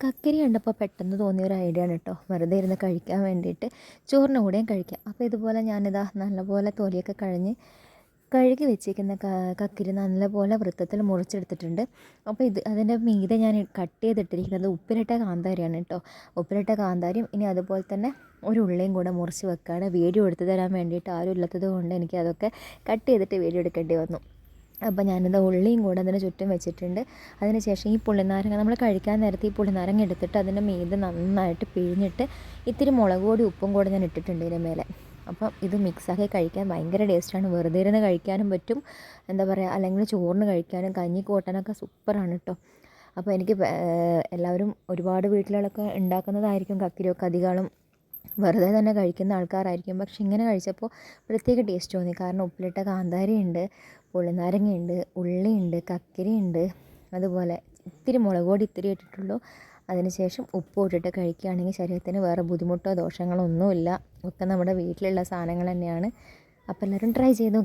കക്കരി കണ്ടപ്പോൾ പെട്ടെന്ന് തോന്നിയ ഒരു ഐഡിയ ആണ് കേട്ടോ വെറുതെ ഇരുന്ന് കഴിക്കാൻ വേണ്ടിയിട്ട് ചോറിന് കൂടെയും കഴിക്കാം. അപ്പോൾ ഇതുപോലെ ഞാനിതാ നല്ലപോലെ തൊലിയൊക്കെ കഴിഞ്ഞ് കഴുകി വെച്ചിരിക്കുന്ന കക്കിരി നല്ലപോലെ വൃത്തത്തിൽ മുറിച്ചെടുത്തിട്ടുണ്ട്. അപ്പോൾ ഇത് അതിന്റെ മീതെ ഞാൻ കട്ട് ചെയ്തിട്ടിരിക്കുന്നത് ഉപ്പിലിട്ട കാന്താരിയാണ് കേട്ടോ ഉപ്പിലിട്ട കാന്താരിയും ഇനി അതുപോലെ തന്നെ ഒരു ഉള്ളിയും കൂടെ മുറിച്ച് വെക്കുകയാണ് വീഡിയോ എടുത്തു തരാൻ വേണ്ടിയിട്ട് ആരും ഇല്ലാത്തത് കൊണ്ട് എനിക്ക് അതൊക്കെ കട്ട് ചെയ്തിട്ട് വീഡിയോ എടുക്കേണ്ടി വന്നു. അപ്പോൾ ഞാനിത് ഉള്ളിയും കൂടെ അതിന് ചുറ്റും വെച്ചിട്ടുണ്ട്. അതിന് ശേഷം ഈ പുളിനാരങ്ങ നമ്മൾ കഴിക്കാൻ നേരത്തെ ഈ പുളിനാരങ്ങ എടുത്തിട്ട് അതിന്റെ മീത് നന്നായിട്ട് പിഴിഞ്ഞിട്ട് ഇത്തിരി മുളക് പൊടി ഉപ്പും കൂടെ ഞാൻ ഇട്ടിട്ടുണ്ട് ഇതിന്റെ മേലെ. അപ്പം ഇത് മിക്സാക്കി കഴിക്കാൻ ഭയങ്കര ടേസ്റ്റാണ് വെറുതെ ഇരുന്ന് കഴിക്കാനും പറ്റും. എന്താ പറയുക അല്ലെങ്കിൽ ചോറിന് കഴിക്കാനും കഞ്ഞി കൂട്ടാനൊക്കെ സൂപ്പറാണ് കേട്ടോ അപ്പോൾ എനിക്ക് എല്ലാവരും ഒരുപാട് വീട്ടിലൊക്കെ ഉണ്ടാക്കുന്നതായിരിക്കും കക്കിരിയൊക്കെ അധികം വെറുതെ തന്നെ കഴിക്കുന്ന ആൾക്കാരായിരിക്കും. പക്ഷെ ഇങ്ങനെ കഴിച്ചപ്പോൾ പ്രത്യേക ടേസ്റ്റ് തോന്നി. കാരണം ഉപ്പിലിട്ട കാന്താരിയുണ്ട് പുളിനാരങ്ങയുണ്ട് ഉള്ളിയുണ്ട് കക്കരിയുണ്ട്. അതുപോലെ ഇത്തിരി മുളക് പൊടി ഇത്തിരി ഇട്ടിട്ടുള്ളൂ. അതിനുശേഷം ഉപ്പ് ഇട്ടിട്ട് കഴിക്കുകയാണെങ്കിൽ ശരീരത്തിന് വേറെ ബുദ്ധിമുട്ടോ ദോഷങ്ങളോ ഒന്നുമില്ല. ഒക്കെ നമ്മുടെ വീട്ടിലുള്ള സാധനങ്ങൾ തന്നെയാണ്. അപ്പോൾ എല്ലാവരും ട്രൈ ചെയ്ത്